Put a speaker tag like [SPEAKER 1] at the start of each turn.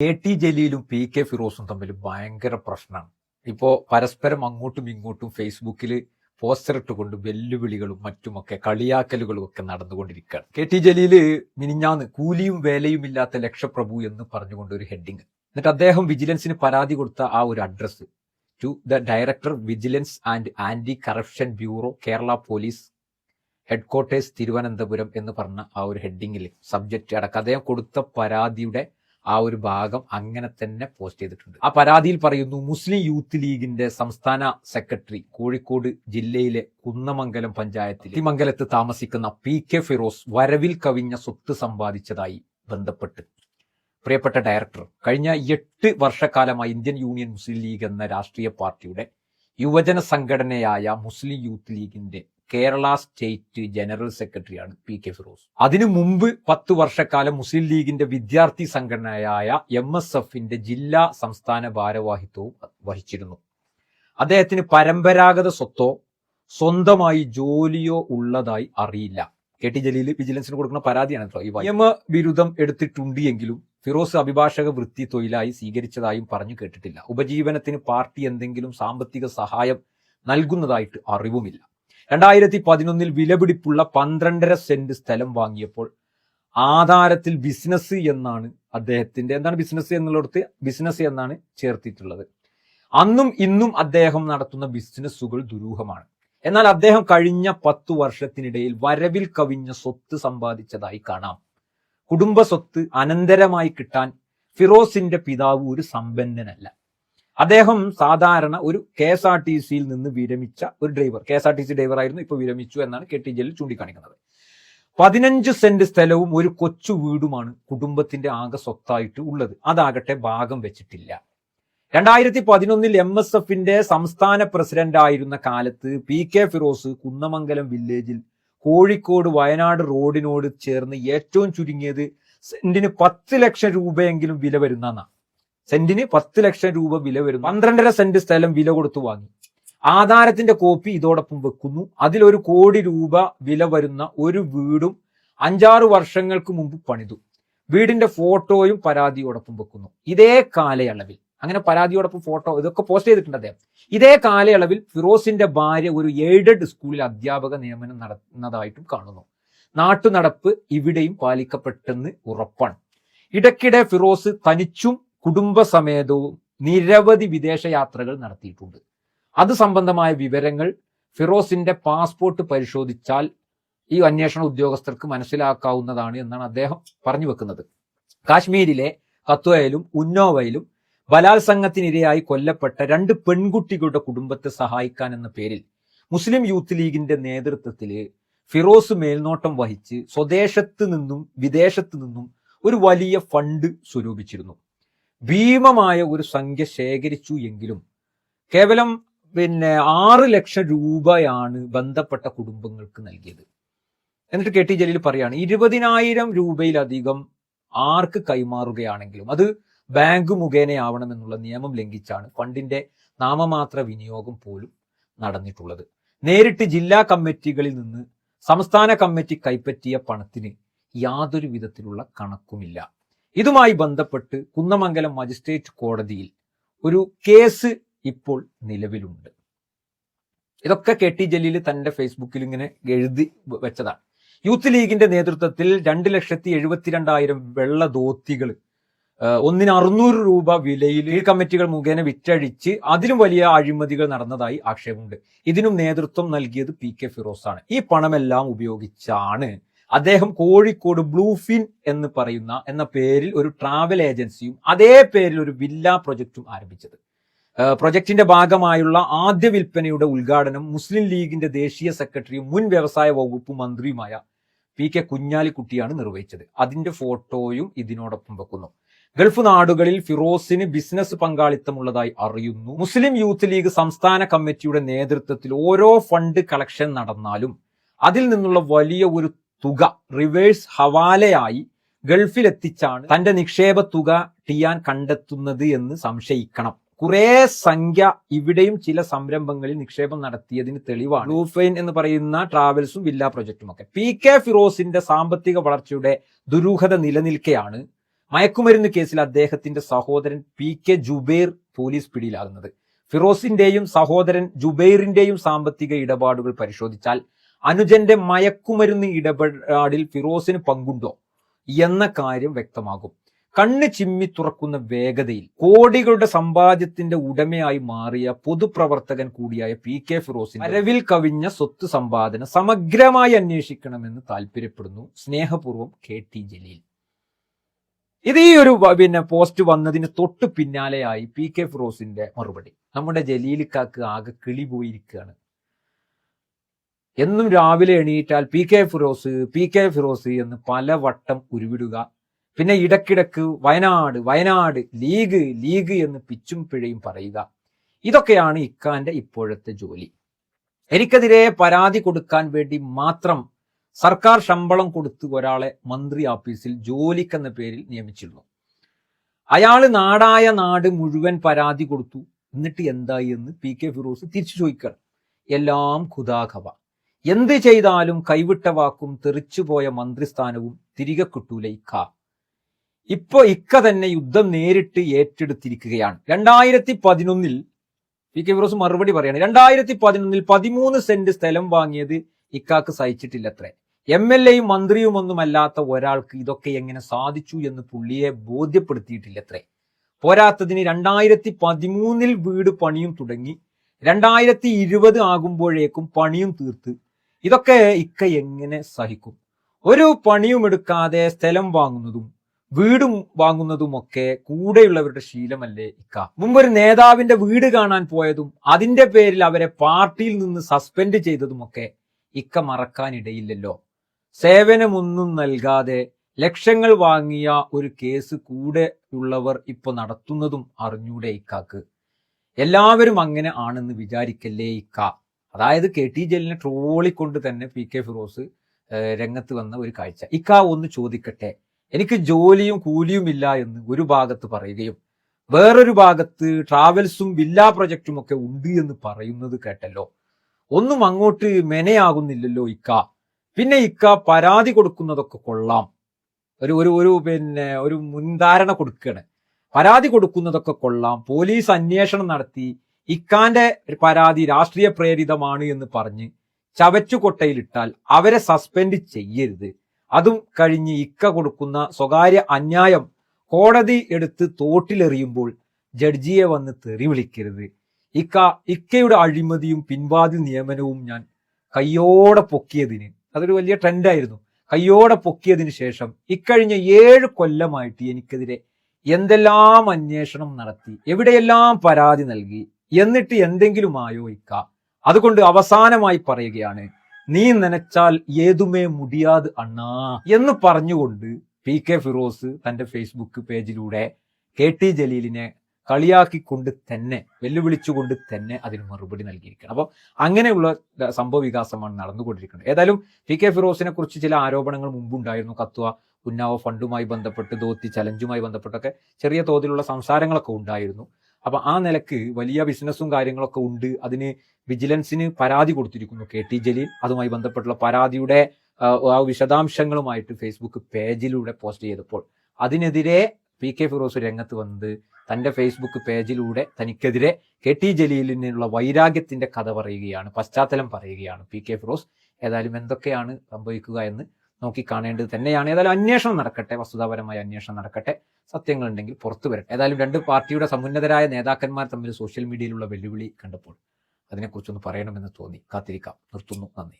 [SPEAKER 1] K T ജലീലും P K ഫിറോസും തമ്മിൽ ഭയങ്കര പ്രശ്നമാണ്. ഇപ്പോൾ പരസ്പരം അങ്ങോട്ടും ഇങ്ങോട്ടും ഫേസ്ബുക്കിൽ പോസ്റ്റർ ഇട്ടുകൊണ്ട് വെല്ലുവിളികളും മറ്റുമൊക്കെ കളിയാക്കലുകളും ഒക്കെ നടന്നുകൊണ്ടിരിക്കുകയാണ്. കെ ടി ജലീൽ മിനിഞ്ഞാന്ന് കൂലിയും വേലയും ഇല്ലാത്ത ലക്ഷപ്രഭു എന്ന് പറഞ്ഞുകൊണ്ട് ഒരു ഹെഡിങ്. എന്നിട്ട് അദ്ദേഹം വിജിലൻസിന് പരാതി കൊടുത്ത ആ ഒരു address to the director vigilance and anti corruption bureau Kerala police headquarters Thiruvananthapuram എന്ന് പറഞ്ഞ ആ ഒരു ഹെഡിങ്ങിൽ സബ്ജക്റ്റ് അടക്കം. അദ്ദേഹം കൊടുത്ത പരാതിയുടെ ആ ഒരു ഭാഗം അങ്ങനെ തന്നെ പോസ്റ്റ് ചെയ്തിട്ടുണ്ട്. ആ പരാതിയിൽ പറയുന്നു മുസ്ലിം യൂത്ത് ലീഗിന്റെ സംസ്ഥാന സെക്രട്ടറി കോഴിക്കോട് ജില്ലയിലെ കുന്നമംഗലം പഞ്ചായത്തിൽ തിമംഗലത്ത് താമസിക്കുന്ന പി കെ ഫിറോസ് വരവിൽ കവിഞ്ഞ സ്വത്ത് സമ്പാദിച്ചതായി ബന്ധപ്പെട്ട്. പ്രിയപ്പെട്ട ഡയറക്ടർ കഴിഞ്ഞ എട്ട് വർഷക്കാലമായി ഇന്ത്യൻ യൂണിയൻ മുസ്ലിം ലീഗ് എന്ന രാഷ്ട്രീയ പാർട്ടിയുടെ യുവജന സംഘടനയായ മുസ്ലിം യൂത്ത് ലീഗിന്റെ കേരള സ്റ്റേറ്റ് ജനറൽ സെക്രട്ടറിയാണ് പി കെ ഫിറോസ്. അതിനു മുമ്പ് പത്ത് വർഷക്കാലം മുസ്ലിം ലീഗിന്റെ വിദ്യാർത്ഥി സംഘടനയായ എം എസ് എഫിന്റെ ജില്ലാ സംസ്ഥാന ഭാരവാഹിത്വവും വഹിച്ചിരുന്നു. അദ്ദേഹത്തിന് പരമ്പരാഗത സ്വത്തോ സ്വന്തമായി ജോലിയോ ഉള്ളതായി അറിയില്ല. കെ ടി ജലീൽ വിജിലൻസിന് കൊടുക്കുന്ന പരാതിയാണ് കേട്ടോ ഈ നിയമ ബിരുദം എടുത്തിട്ടുണ്ട് എങ്കിലും ഫിറോസ് അഭിഭാഷക വൃത്തി തൊഴിലായി സ്വീകരിച്ചതായും പറഞ്ഞു കേട്ടിട്ടില്ല. ഉപജീവനത്തിന് പാർട്ടി എന്തെങ്കിലും സാമ്പത്തിക സഹായം നൽകുന്നതായിട്ട് അറിവുമില്ല. രണ്ടായിരത്തി പതിനൊന്നിൽ വിലപിടിപ്പുള്ള പന്ത്രണ്ടര സെന്റ് സ്ഥലം വാങ്ങിയപ്പോൾ ആധാരത്തിൽ ബിസിനസ് എന്നാണ് അദ്ദേഹത്തിന്റെ എന്താണ് ബിസിനസ് എന്നുള്ളിടത്ത് ബിസിനസ് എന്നാണ് ചേർത്തിട്ടുള്ളത്. അന്നും ഇന്നും അദ്ദേഹം നടത്തുന്ന ബിസിനസ്സുകൾ ദുരൂഹമാണ്. എന്നാൽ അദ്ദേഹം കഴിഞ്ഞ പത്തു വർഷത്തിനിടയിൽ വരവിൽ കവിഞ്ഞ സ്വത്ത് സമ്പാദിച്ചതായി കാണാം. കുടുംബ സ്വത്ത് അനന്തരമായി കിട്ടാൻ ഫിറോസിന്റെ പിതാവ് ഒരു സമ്പന്നനല്ല. അദ്ദേഹം സാധാരണ ഒരു കെ എസ് ആർ ടി സിയിൽ നിന്ന് വിരമിച്ച ഒരു driver K S R T C driver ആയിരുന്നു ഇപ്പൊ വിരമിച്ചു എന്നാണ് കെ ടി ജലീൽ ചൂണ്ടിക്കാണിക്കുന്നത്. പതിനഞ്ച് സെന്റ് സ്ഥലവും ഒരു കൊച്ചു വീടുമാണ് കുടുംബത്തിന്റെ ആകെ സ്വത്തായിട്ട് ഉള്ളത്. അതാകട്ടെ ഭാഗം വെച്ചിട്ടില്ല. രണ്ടായിരത്തി പതിനൊന്നിൽ എം എസ് എഫിന്റെ സംസ്ഥാന പ്രസിഡന്റ് ആയിരുന്ന കാലത്ത് പി കെ ഫിറോസ് കുന്നമംഗലം വില്ലേജിൽ കോഴിക്കോട് വയനാട് റോഡിനോട് ചേർന്ന് ഏറ്റവും ചുരുങ്ങിയത് സെന്റിന് പത്ത് ലക്ഷം രൂപയെങ്കിലും വില വരുന്ന സെന്റിന് പത്ത് ലക്ഷം രൂപ വില വരുന്നു. പന്ത്രണ്ടര സെന്റ് സ്ഥലം വില കൊടുത്തു വാങ്ങി. ആധാരത്തിന്റെ കോപ്പി ഇതോടൊപ്പം വെക്കുന്നു. അതിലൊരു കോടി രൂപ വില വരുന്ന ഒരു വീടും അഞ്ചാറ് വർഷങ്ങൾക്ക് മുമ്പ് പണിതു. വീടിന്റെ ഫോട്ടോയും പരാതിയോടൊപ്പം വെക്കുന്നു. ഇതേ കാലയളവിൽ അങ്ങനെ പരാതിയോടൊപ്പം ഫോട്ടോ ഇതൊക്കെ പോസ്റ്റ് ചെയ്തിട്ടുണ്ട് അദ്ദേഹം. ഇതേ കാലയളവിൽ ഫിറോസിന്റെ ഭാര്യ ഒരു എയ്ഡഡ് സ്കൂളിൽ അധ്യാപക നിയമനം നടത്തുന്നതായിട്ടും കാണുന്നു. നാട്ടുനടപ്പ് ഇവിടെയും പാലിക്കപ്പെട്ടെന്ന് ഉറപ്പാണ്. ഇടയ്ക്കിടെ ഫിറോസ് തനിച്ചും കുടുംബസമേതവും നിരവധി വിദേശ യാത്രകൾ നടത്തിയിട്ടുണ്ട്. അത് സംബന്ധമായ വിവരങ്ങൾ ഫിറോസിന്റെ പാസ്പോർട്ട് പരിശോധിച്ചാൽ ഈ അന്വേഷണ ഉദ്യോഗസ്ഥർക്ക് മനസ്സിലാക്കാവുന്നതാണ് എന്നാണ് അദ്ദേഹം പറഞ്ഞു വെക്കുന്നത്. കാശ്മീരിലെ കത്വയിലും ഉന്നോവയിലും ബലാത്സംഗത്തിനിരയായി കൊല്ലപ്പെട്ട രണ്ട് പെൺകുട്ടികളുടെ കുടുംബത്തെ സഹായിക്കാൻ എന്ന പേരിൽ മുസ്ലിം യൂത്ത് ലീഗിന്റെ നേതൃത്വത്തിൽ ഫിറോസ് മേൽനോട്ടം വഹിച്ച് സ്വദേശത്ത് നിന്നും വിദേശത്ത് നിന്നും ഒരു വലിയ ഫണ്ട് സ്വരൂപിച്ചിരുന്നു. ഭീമമായ ഒരു സംഖ്യ ശേഖരിച്ചു എങ്കിലും കേവലം പിന്നെ ആറ് ലക്ഷം രൂപയാണ് ബന്ധപ്പെട്ട കുടുംബങ്ങൾക്ക് നൽകിയത്. എന്നിട്ട് കെ ടി ജലീൽ പറയാണ് ഇരുപതിനായിരം രൂപയിലധികം ആർക്ക് കൈമാറുകയാണെങ്കിലും അത് ബാങ്ക് മുഖേനയാവണമെന്നുള്ള നിയമം ലംഘിച്ചാണ് ഫണ്ടിന്റെ നാമമാത്ര വിനിയോഗം പോലും നടന്നിട്ടുള്ളത്. നേരിട്ട് ജില്ലാ കമ്മിറ്റികളിൽ നിന്ന് സംസ്ഥാന കമ്മിറ്റി കൈപ്പറ്റിയ പണത്തിന് യാതൊരു വിധത്തിലുള്ള കണക്കുമില്ല. ഇതുമായി ബന്ധപ്പെട്ട് കുന്നമംഗലം മജിസ്ട്രേറ്റ് കോടതിയിൽ ഒരു കേസ് ഇപ്പോൾ നിലവിലുണ്ട്. ഇതൊക്കെ കെ ടി ജലീൽ തന്റെ ഫേസ്ബുക്കിൽ ഇങ്ങനെ എഴുതി വെച്ചതാണ്. യൂത്ത് ലീഗിന്റെ നേതൃത്വത്തിൽ രണ്ട് ലക്ഷത്തി എഴുപത്തിരണ്ടായിരം വെള്ള ധോത്തികൾ ഒന്നിന് അറുന്നൂറ് രൂപ വിലയിൽ ഈ കമ്മിറ്റികൾ മുഖേന വിറ്റഴിച്ച് അതിലും വലിയ അഴിമതികൾ നടന്നതായി ആക്ഷേപമുണ്ട്. ഇതിനും നേതൃത്വം നൽകിയത് പി കെ ഫിറോസ് ആണ് ഈ പണമെല്ലാം ഉപയോഗിച്ചാണ് അദ്ദേഹം കോഴിക്കോട് ബ്ലൂഫിൻ എന്ന് പറയുന്ന എന്ന പേരിൽ ഒരു ട്രാവൽ ഏജൻസിയും അതേ പേരിൽ ഒരു വില്ല പ്രൊജക്റ്റും ആരംഭിച്ചത്. പ്രൊജക്ടിന്റെ ഭാഗമായുള്ള ആദ്യ വിൽപ്പനയുടെ ഉദ്ഘാടനം മുസ്ലിം ലീഗിന്റെ ദേശീയ സെക്രട്ടറിയും മുൻ വ്യവസായ വകുപ്പ് മന്ത്രിയുമായ പി കെ കുഞ്ഞാലിക്കുട്ടിയാണ് നിർവഹിച്ചത്. അതിന്റെ ഫോട്ടോയും ഇതിനോടൊപ്പം വെക്കുന്നു. ഗൾഫ് നാടുകളിൽ ഫിറോസിന് ബിസിനസ് പങ്കാളിത്തമുള്ളതായി അറിയുന്നു. മുസ്ലിം യൂത്ത് ലീഗ് സംസ്ഥാന കമ്മിറ്റിയുടെ നേതൃത്വത്തിൽ ഓരോ ഫണ്ട് കളക്ഷൻ നടന്നാലും അതിൽ നിന്നുള്ള വലിയ ഒരു തുക റിവേഴ്സ് ഹവാലയായി ഗൾഫിലെത്തിച്ചാണ് തന്റെ നിക്ഷേപ തുക ടിയാൻ കണ്ടെത്തുന്നത് എന്ന് സംശയിക്കണം. കുറെ സംഖ്യ ഇവിടെയും ചില സംരംഭങ്ങളിൽ നിക്ഷേപം നടത്തിയതിന് തെളിവാണ്. ലൂഫൈൻ എന്ന് പറയുന്ന ട്രാവൽസും വില്ല പ്രൊജക്റ്റും ഒക്കെ പി കെ ഫിറോസിന്റെ സാമ്പത്തിക വളർച്ചയുടെ ദുരൂഹത നിലനിൽക്കെയാണ് മയക്കുമരുന്ന് കേസിൽ അദ്ദേഹത്തിന്റെ സഹോദരൻ പി കെ ജുബൈർ പോലീസ് പിടിയിലാകുന്നത്. ഫിറോസിന്റെയും സഹോദരൻ ജുബൈറിന്റെയും സാമ്പത്തിക ഇടപാടുകൾ പരിശോധിച്ചാൽ അനുജന്റെ മയക്കുമരുന്ന് ഇടപാടിൽ ഫിറോസിന് പങ്കുണ്ടോ എന്ന കാര്യം വ്യക്തമാകും. കണ്ണ് ചിമ്മി തുറക്കുന്ന വേഗതയിൽ കോടികളുടെ സമ്പാദ്യത്തിന്റെ ഉടമയായി മാറിയ പൊതുപ്രവർത്തകൻ കൂടിയായ പി കെ ഫിറോസിന് അരവിൽ കവിഞ്ഞ സ്വത്ത് സമ്പാദന സമഗ്രമായി അന്വേഷിക്കണമെന്ന് താല്പര്യപ്പെടുന്നു സ്നേഹപൂർവം കെ ടി ജലീൽ. ഇത് ഈ ഒരു പിന്നെ പോസ്റ്റ് വന്നതിന് തൊട്ട് പിന്നാലെയായി പി കെ ഫിറോസിന്റെ മറുപടി. നമ്മുടെ ജലീലിക്കാക്ക് ആകെ കിളി പോയിരിക്കുകയാണ്. എന്നും രാവിലെ എണീറ്റാൽ P K Firoz P K Firoz എന്ന് പലവട്ടം ഉരുവിടുക. പിന്നെ ഇടക്കിടക്ക് വയനാട് വയനാട് ലീഗ് ലീഗ് എന്ന് പിച്ചും പിഴയും പറയുക. ഇതൊക്കെയാണ് ഇക്കാന്റെ ഇപ്പോഴത്തെ ജോലി. എനിക്കെതിരെ പരാതി കൊടുക്കാൻ വേണ്ടി മാത്രം സർക്കാർ ശമ്പളം കൊടുത്ത് ഒരാളെ മന്ത്രി ഓഫീസിൽ ജോലിക്കെന്ന പേരിൽ നിയമിച്ചിരുന്നു. അയാൾ നാടായ നാട് മുഴുവൻ പരാതി കൊടുത്തു. എന്നിട്ട് എന്തായി എന്ന് പി കെ ഫിറോസ് തിരിച്ചു ചോദിക്കണം. എല്ലാം ഖുദാഖവ എന്ത് ചെയ്താലും കൈവിട്ട വാക്കും തെറിച്ചുപോയ മന്ത്രിസ്ഥാനവും തിരികെ കിട്ടൂല ഇക്ക. ഇപ്പൊ ഇക്ക തന്നെ യുദ്ധം നേരിട്ട് ഏറ്റെടുത്തിരിക്കുകയാണ്. രണ്ടായിരത്തി പതിനൊന്നിൽ പി കെ ഫിറോസ് മറുപടി പറയാണ് രണ്ടായിരത്തി പതിനൊന്നിൽ പതിമൂന്ന് സെന്റ് സ്ഥലം വാങ്ങിയത് ഇക്കാക്ക് സഹിച്ചിട്ടില്ലത്രേ. എം എൽ എയും മന്ത്രിയുമൊന്നുമല്ലാത്ത ഒരാൾക്ക് ഇതൊക്കെ എങ്ങനെ സാധിച്ചു എന്ന് പുള്ളിയെ ബോധ്യപ്പെടുത്തിയിട്ടില്ലത്രേ. പോരാത്തതിന് രണ്ടായിരത്തി പതിമൂന്നിൽ വീട് പണിയും തുടങ്ങി. രണ്ടായിരത്തി ഇരുപത് ആകുമ്പോഴേക്കും പണിയും തീർത്ത്. ഇതൊക്കെ ഇക്ക എങ്ങനെ സഹിക്കും? ഒരു പണിയും എടുക്കാതെ സ്ഥലം വാങ്ങുന്നതും വീടും വാങ്ങുന്നതും ഒക്കെ കൂടെയുള്ളവരുടെ ശീലമല്ലേ ഇക്ക? മുമ്പ് ഒരു നേതാവിന്റെ വീട് കാണാൻ പോയതും അതിന്റെ പേരിൽ അവരെ പാർട്ടിയിൽ നിന്ന് സസ്പെൻഡ് ചെയ്തതുമൊക്കെ ഇക്ക മറക്കാനിടയില്ലല്ലോ. സേവനമൊന്നും നൽകാതെ ലക്ഷങ്ങൾ വാങ്ങിയ ഒരു കേസ് കൂടെ ഉള്ളവർ ഇപ്പൊ നടത്തുന്നതും അറിഞ്ഞൂടെ ഇക്കാക്ക്? എല്ലാവരും അങ്ങനെ ആണെന്ന് വിചാരിക്കല്ലേ ഇക്ക? അതായത് കെ ടി ജലീലിനെ ട്രോളിക്കൊണ്ട് തന്നെ പി കെ ഫിറോസ് രംഗത്ത് വന്ന ഒരു കാഴ്ച. ഇക്ക ഒന്ന് ചോദിക്കട്ടെ. എനിക്ക് ജോലിയും കൂലിയും ഇല്ല എന്ന് ഒരു ഭാഗത്ത് പറയുകയും വേറൊരു ഭാഗത്ത് ട്രാവൽസും വില്ലാ പ്രൊജക്റ്റും ഒക്കെ ഉണ്ട് എന്ന് പറയുന്നത് കേട്ടല്ലോ. ഒന്നും അങ്ങോട്ട് മെനയാകുന്നില്ലല്ലോ ഇക്ക. പിന്നെ ഇക്ക പരാതി കൊടുക്കുന്നതൊക്കെ കൊള്ളാം. ഒരു ഒരു ഒരു പിന്നെ ഒരു മുൻധാരണ കൊടുക്കുകയാണ് പരാതി കൊടുക്കുന്നതൊക്കെ കൊള്ളാം. പോലീസ് അന്വേഷണം നടത്തി ഇക്കാന്റെ പരാതി രാഷ്ട്രീയ പ്രേരിതമാണ് എന്ന് പറഞ്ഞ് ചവച്ചുകൊട്ടയിലിട്ടാൽ അവരെ സസ്പെൻഡ് ചെയ്യരുത്. അതും കഴിഞ്ഞ് ഇക്ക കൊടുക്കുന്ന സ്വകാര്യ അന്യായം കോടതി എടുത്ത് തോട്ടിലെറിയുമ്പോൾ ജഡ്ജിയെ വന്ന് തെറി വിളിക്കരുത്. ഇക്ക ഇക്കയുടെ അഴിമതിയും പിൻവാതിൽ നിയമനവും ഞാൻ കയ്യോടെ പൊക്കിയതിന് അതൊരു വലിയ ട്രെൻഡായിരുന്നു. കയ്യോടെ പൊക്കിയതിന് ശേഷം ഇക്കഴിഞ്ഞ ഏഴ് കൊല്ലമായിട്ട് എനിക്കെതിരെ എന്തെല്ലാം അന്വേഷണം നടത്തി എവിടെയെല്ലാം പരാതി നൽകി എന്നിട്ട് എന്തെങ്കിലും ആയോ അതുകൊണ്ട് അവസാനമായി പറയുകയാണ് നീ നനച്ചാൽ ഏതുമേ മുടിയാത് അണ്ണാ എന്ന് പറഞ്ഞുകൊണ്ട് പി കെ ഫിറോസ് തന്റെ ഫേസ്ബുക്ക് പേജിലൂടെ കെ ടി ജലീലിനെ കളിയാക്കിക്കൊണ്ട് തന്നെ വെല്ലുവിളിച്ചുകൊണ്ട് തന്നെ അതിന് മറുപടി നൽകിയിരിക്കണം അപ്പോൾ അങ്ങനെയുള്ള സംഭവ വികാസമാണ് നടന്നുകൊണ്ടിരിക്കുന്നത്. ഏതായാലും പി കെ ഫിറോസിനെ കുറിച്ച് ചില ആരോപണങ്ങൾ മുമ്പുണ്ടായിരുന്നു. കത്തുവ ഉന്നാവ ഫണ്ടുമായി ബന്ധപ്പെട്ട് ദോത്തി ചലഞ്ചുമായി ബന്ധപ്പെട്ടൊക്കെ ചെറിയ തോതിലുള്ള സംസാരങ്ങളൊക്കെ ഉണ്ടായിരുന്നു. അപ്പൊ ആ നിലയ്ക്ക് വലിയ ബിസിനസ്സും കാര്യങ്ങളൊക്കെ ഉണ്ട്. അതിന് വിജിലൻസിന് പരാതി കൊടുത്തിരിക്കുന്നു കെ ടി ജലീൽ. അതുമായി ബന്ധപ്പെട്ടുള്ള പരാതിയുടെ ആ, വിശദാംശങ്ങളുമായിട്ട് ഫേസ്ബുക്ക് പേജിലൂടെ പോസ്റ്റ് ചെയ്തപ്പോൾ അതിനെതിരെ പി കെ ഫിറോസ് രംഗത്ത് വന്നത് തന്റെ ഫേസ്ബുക്ക് പേജിലൂടെ തനിക്കെതിരെ കെ ടി ജലീലിനുള്ള വൈരാഗ്യത്തിന്റെ കഥ പറയുകയാണ് പശ്ചാത്തലം പറയുകയാണ് പി കെ ഫിറോസ്. ഏതായാലും എന്തൊക്കെയാണ് സംഭവിക്കുക എന്ന് നോക്കി കാണേണ്ടത് തന്നെയാണ്. ഏതായാലും അന്വേഷണം നടക്കട്ടെ വസ്തുതാപരമായ അന്വേഷണം നടക്കട്ടെ. സത്യങ്ങളുണ്ടെങ്കിൽ പുറത്തു വരട്ടെ ഏതായാലും രണ്ട് പാർട്ടിയുടെ സമുന്നതരായ നേതാക്കന്മാർ തമ്മിൽ സോഷ്യൽ മീഡിയയിലുള്ള വെല്ലുവിളി കണ്ടപ്പോൾ അതിനെക്കുറിച്ചൊന്ന് പറയണമെന്ന് തോന്നി. കാത്തിരിക്കാം. നിർത്തുന്നു. നന്ദി.